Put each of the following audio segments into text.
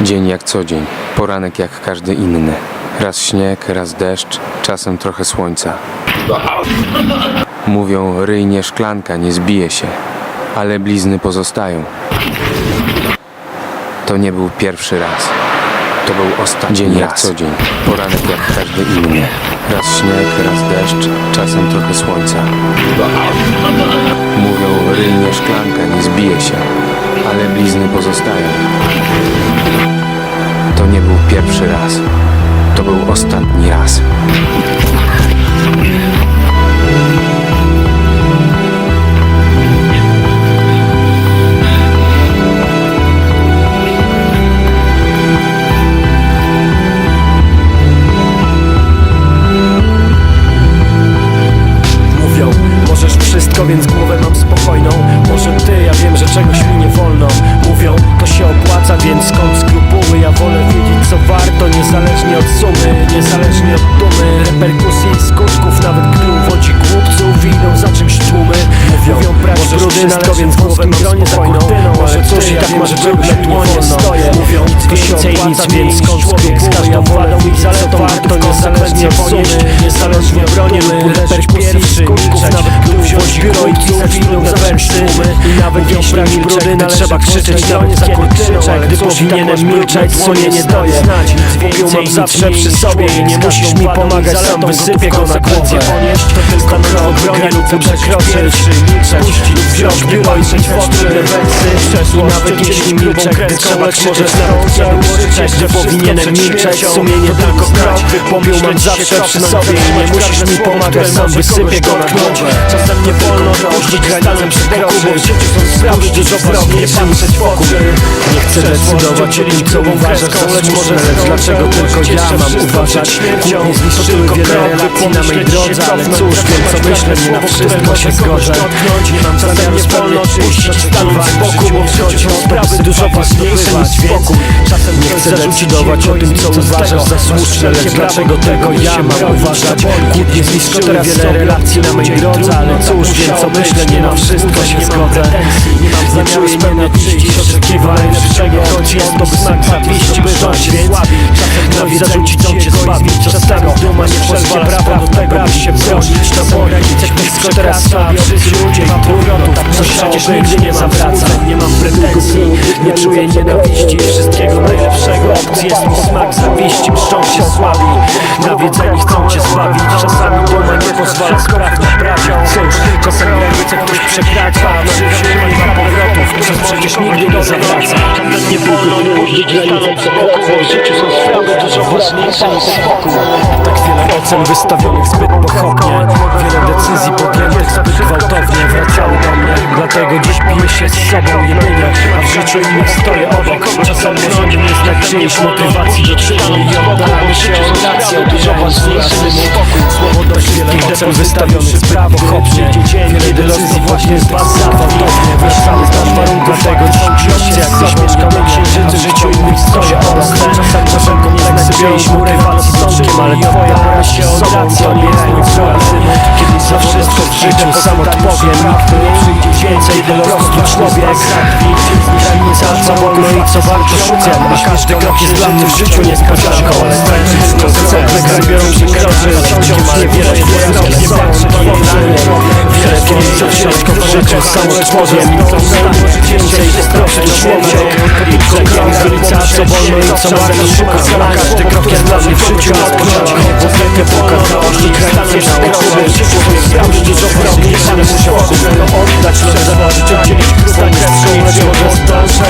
Dzień jak co dzień, poranek jak każdy inny. Raz śnieg, raz deszcz, czasem trochę słońca. Mówią, ryjnie szklanka nie zbije się, ale blizny pozostają. To nie był pierwszy raz. To był ostatni Dzień jak co dzień, poranek jak każdy inny. Raz śnieg, raz deszcz, czasem trochę słońca. Mówią, ryjnie szklanka nie zbije się, ale blizny pozostają. To nie był pierwszy raz. Co warto, niezależnie od sumy Niezależnie od dumy, reperkusji i skutków Nawet gdy uwodzi głupców i idą za czymś tłumy. Mówią, brać brudy, więc głowę mam gronie spokojną. Może cóż, i tak masz brudne dłonie stoję Mówią, nic więcej, nic mniej skąd skrupuły Ja wolę wiedzieć co warto, niezależnie od sumy Niezależnie od broni, reperkusji i skutków Nawet głupców i idą za czymś tłumy I nawet jeśli brudy, trzeba krzyczeć Nawet kiedy krzyczę, gdy powinienem milczeć Słonie nie daje znać, mówią mam zawsze przy sobie I nie musisz mi pomagać, sam wysypię go na głowę To tylko krok, granicę przekroczyć. Puścić wziąć biuro i żyć w oczy I nawet jeśli milczę, gdy trzeba krzyczeć Nawet kiedy krzyczeć, że powinienem milczeć. Sumienie tylko krok, popiół mam zawsze przy sobie I nie musisz mi pomagać, sam wysypię go na głowę Czasem nie wolno dopuścić granicę przekroczyć Bo w życiu są sprawy dużo ważniejsze niż spokój Nie chcę decydować o tym, co uważasz za słuszne Lecz dlaczego tylko ja mam uważać? Kłótnie zniszczyły wiele relacji na mej drodze Ale cóż, wiem co myślę, nie na wszystko się zgodzę. Nie mam zamiaru spełniać puścić stanąć z boku Bo w życiu są sprawy dużo ważniejsze niż spokój nie chcę decydować o tym, co uważasz za słuszne Lecz dlaczego tylko ja mam uważać Kłótnie zniszczyły wiele relacji na mej drodze Ale cóż, wiem co myślę, nie na wszystko się zgodzę. Nie mam zamiaru spełniać oczekiwań. Lepszego Choć jest to znak zawiści, by rządź więc Czasem zarzucić chcą cię zbawić Czasami duma nie pozwala prawa do tego, by się bronić. To granice blisko teraz sobie Wszyscy ludzie ma powrotów Coś przecież nigdy nie zawraca. Nie mam pretensji, nie czuję nienawiści Wszystkiego. najlepszego Opcji jest mi smak zawiści Mszczą się słabi. Nawiedzeni chcą cię zbawić Czasami duma nie pozwala spraw naprawiać Cóż, czasem granice ktoś przekracza. No życie nie ma powrotów Coś przecież nigdy nie zawraca. Nie wolno puścić granice Bo w życiu są sprawy dużo ważniejsze niż spokój. Tak wiele ocen wystawionych zbyt pochopnie. Wiele decyzji podjętych zbyt gwałtownie. Mnie Dlatego dziś piję się z sobą jedynie A w życiu innych stoję obok. Czasem może nie znać czyjejś motywacji do czynu I oddalamy się od racji dużo ważniejsze niż spokój Słowo do wszystkich decen wystawionych zbyt pochopnie Wiele decyzji właśnie z was Wracały do mnie Dlatego dziś piję się jak gdzieś mieszkam na księżycu W życiu innych stoję obok Czasem czasem nie znać czyjejś motywacji do czynu Ale oddalamy się od racji O nie Kiedyś za wszystko w życiu sam odpowiem Nikt nie przyjdzie więcej po prostu człowiek Granica co wolno i co warto szukać A każdy krok jest dla mnie w życiu niespodzianką Następne grabiorą się kroczy Wciąż niewiele wiem, nie walczy Wiele kiedyś wszystko w życiu sam odpowiem Więcej jest proszę człowiek krok granica co wolno i co krok jest dla mnie w życiu niespodzianką Wielkie pokazało, że granice przekroczy W życiu sprawy dużo ważniejsze niż spokój Oddać lub zobaczyć oddzielić Stanie. Lepszą, lecz może zdążę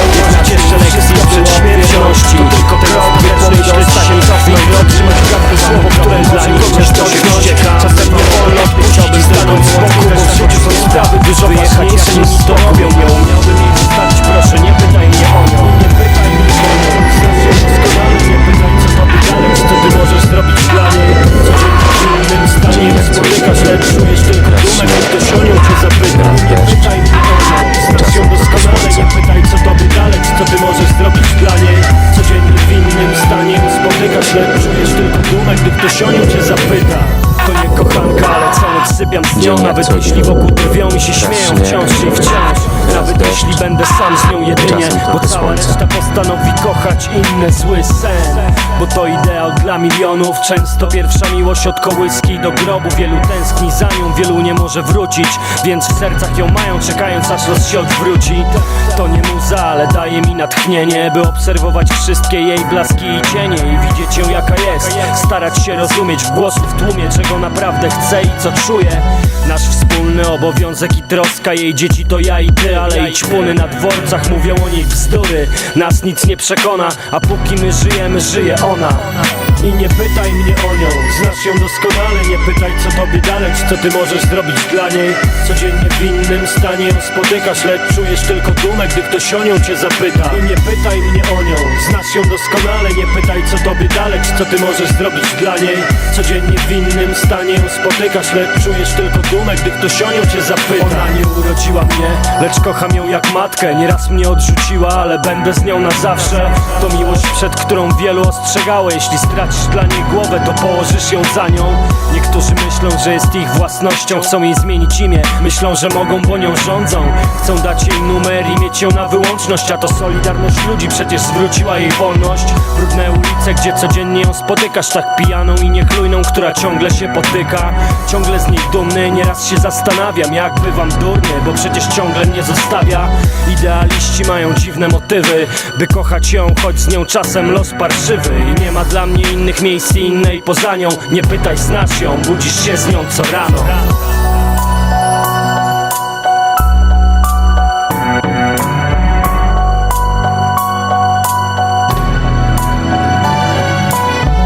ktoś o nią cię zapyta. To nie kochanka, ale co noc sypiam z nią? Nawet jeśli wokół drwią i się śmieją Wciąż i wciąż. Nawet jeśli jedynie Czasem Bo trochę cała słońca. reszta postanowi kochać inny zły sen. Bo to ideał dla milionów. Często pierwsza miłość od kołyski do grobu. Wielu tęskni za nią, wielu nie może wrócić. Więc w sercach ją mają, czekając aż los się odwróci. To nie muza, ale daje mi natchnienie By obserwować wszystkie jej blaski i cienie I widzieć ją jaka Starać się rozumieć w głosu w tłumie Czego naprawdę chce i co czuje Nasz wspólny obowiązek i troska Jej dzieci to ja i ty, ale i ćpuny na dworcach Mówią o niej bzdury. Nas nic nie przekona A póki my żyjemy, żyje ona I nie pytaj mnie o nią. Znasz ją doskonale Nie pytaj co tobie dalej co ty możesz zrobić dla niej. Codziennie w innym stanie ją spotykasz Lecz czujesz tylko dumę, gdy ktoś o nią cię zapyta. I nie pytaj mnie o nią. Znasz ją doskonale Nie pytaj co tobie dalej co ty możesz zrobić dla niej. Codziennie w innym stanie ją spotykasz Lecz czujesz tylko dumę, gdy ktoś o nią cię zapyta. Ona nie urodziła mnie Lecz kocham ją jak matkę. Nieraz mnie odrzuciła, ale będę z nią na zawsze. To miłość, przed którą wielu ostrzegało Jeśli dla niej głowę, to położysz ją za nią. Niektórzy myślą, że jest ich własnością Chcą jej zmienić imię. Myślą, że mogą, bo nią rządzą. Chcą dać jej numer i mieć ją na wyłączność A to solidarność ludzi. Przecież zwróciła jej wolność. Brudne ulice, gdzie codziennie ją spotykasz Tak pijaną i niechlujną, która ciągle się potyka. Ciągle z niej dumny, nieraz się zastanawiam Jak bywam durny, bo przecież ciągle mnie zostawia. Idealiści mają dziwne motywy By kochać ją, choć z nią czasem los parszywy. I nie ma dla mnie innych miejsc i innej poza nią Nie pytaj, znasz ją, budzisz się z nią co rano